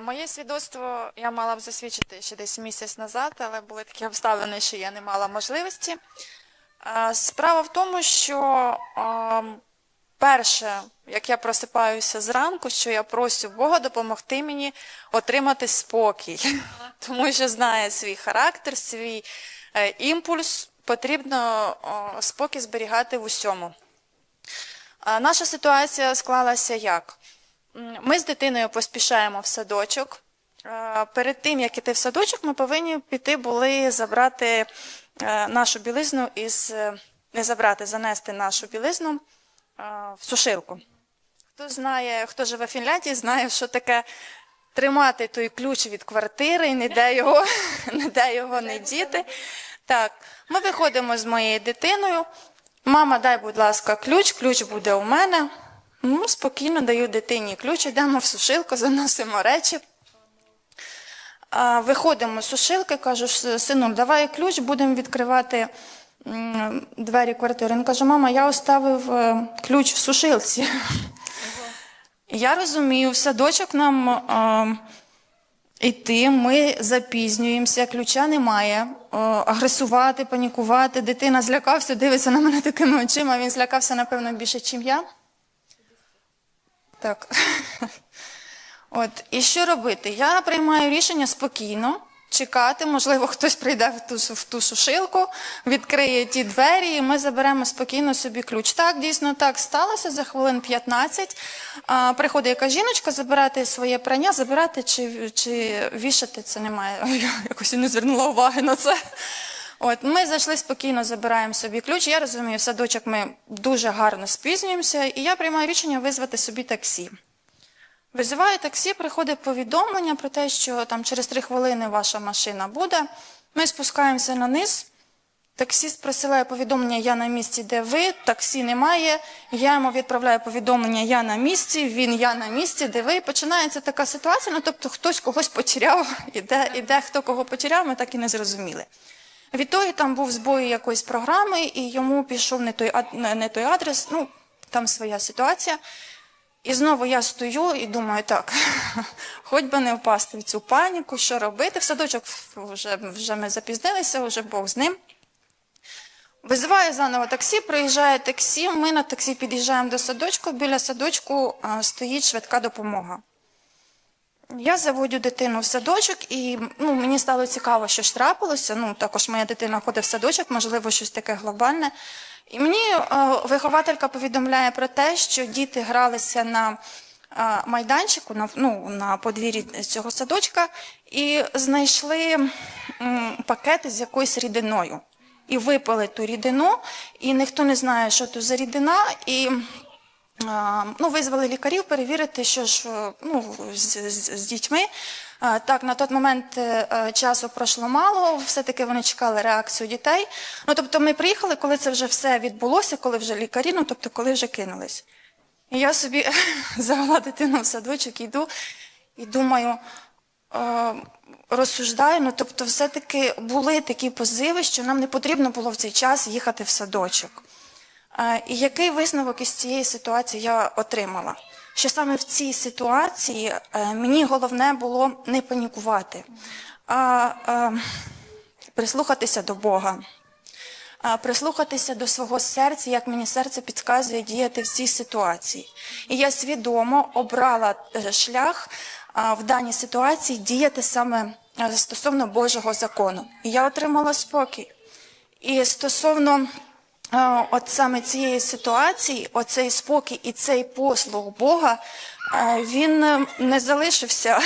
Моє свідоцтво я мала б засвідчити ще десь місяць назад, але були такі обставини, що я не мала можливості. Справа в тому, що перше, як я просипаюся зранку, що я просю Бога допомогти мені отримати спокій, тому що знає свій характер, свій е, імпульс, потрібно спокій зберігати в усьому. Наша ситуація склалася як? Ми з дитиною поспішаємо в садочок. Е, Перед тим, як іти в садочок, ми повинні піти були забрати е, нашу білизну із е, не забрати, занести нашу білизну в сушилку. Хто знає, хто живе в Фінляндії, знає, що таке тримати той ключ від квартири і ніде його, ніде його не діти. Так, ми виходимо з моєю дитиною. Мама, дай, будь ласка, ключ, ключ буде у мене. Ну, спокійно даю дитині ключ, йдемо в сушилку, заносимо речі. Виходимо з сушилки, кажу, сину, давай ключ, будемо відкривати двері квартири. Він каже, мама, я оставив е, ключ в сушилці. Я розумію, в садочок нам е, йти, ми запізнюємося, ключа немає. Е, агресувати, панікувати. Дитина злякався, дивиться на мене такими очима. Він злякався, напевно, більше, ніж я. Так. От, і що робити? Я приймаю рішення спокійно чекати, можливо, хтось прийде в ту, в ту сушилку, відкриє ті двері, і ми заберемо спокійно собі ключ. Так, дійсно так сталося за хвилин 15. А, приходить яка жіночка забирати своє прання, забирати чи, чи вішати це немає. Я якось не звернула уваги на це. От ми зайшли спокійно, забираємо собі ключ. Я розумію, в садочок ми дуже гарно спізнюємося, і я приймаю рішення визвати собі таксі. Визиваю таксі, приходить повідомлення про те, що там через три хвилини ваша машина буде. Ми спускаємося на низ. Таксіст присилає повідомлення Я на місці, де ви, таксі немає. Я йому відправляю повідомлення Я на місці, він я на місці, де ви. І починається така ситуація. Ну тобто хтось когось потеряв, і де, хто кого потеряв, ми так і не зрозуміли. Відтоді там був збой якоїсь програми, і йому пішов не той, не той адрес, ну там своя ситуація. І знову я стою і думаю, так, хоч би не впасти в цю паніку, що робити. В садочок вже, вже ми запізнилися, вже Бог з ним. Визиваю заново таксі, приїжджає таксі, ми на таксі під'їжджаємо до садочку, біля садочку стоїть швидка допомога. Я заводю дитину в садочок, і ну, мені стало цікаво, що ж трапилося. Ну, також моя дитина ходить в садочок, можливо, щось таке глобальне. І мені е, вихователька повідомляє про те, що діти гралися на е, майданчику, на, ну, на подвір'ї цього садочка, і знайшли м, пакети з якоюсь рідиною. І випили ту рідину, і ніхто не знає, що це за рідина. І ну, визвали лікарів перевірити, що ж е, ну, з, з, з дітьми. Так, на той момент е, е, часу пройшло мало, все-таки вони чекали реакцію дітей. Ну, тобто ми приїхали, коли це вже все відбулося, коли вже лікарі, ну, тобто коли вже кинулись. І я собі завела дитину в садочок, йду і думаю, розсуждаю, ну, тобто все-таки були такі позиви, що нам не потрібно було в цей час їхати в садочок. І який висновок із цієї ситуації я отримала? Що саме в цій ситуації е, мені головне було не панікувати, а е, прислухатися до Бога, прислухатися до свого серця, як мені серце підказує діяти в цій ситуації. І я свідомо обрала е, шлях в даній ситуації діяти саме стосовно Божого закону. І я отримала спокій. І стосовно от саме цієї ситуації, оцей спокій і цей послуг Бога, він е, не залишився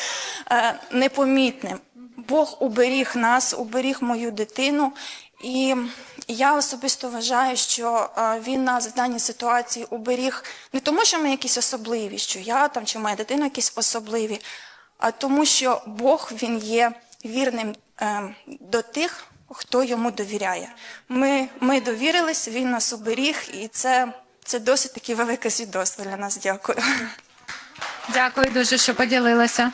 е, непомітним. Бог уберіг нас, уберіг мою дитину. І я особисто вважаю, що е, він нас в даній ситуації уберіг не тому, що ми якісь особливі, що я там чи моя дитина якісь особливі, а тому, що Бог він є вірним до тих, хто йому довіряє. Ми, ми довірились, він нас уберіг, і це, це досить таки велике свідоцтво для нас. Дякую. Дякую дуже, що поділилася.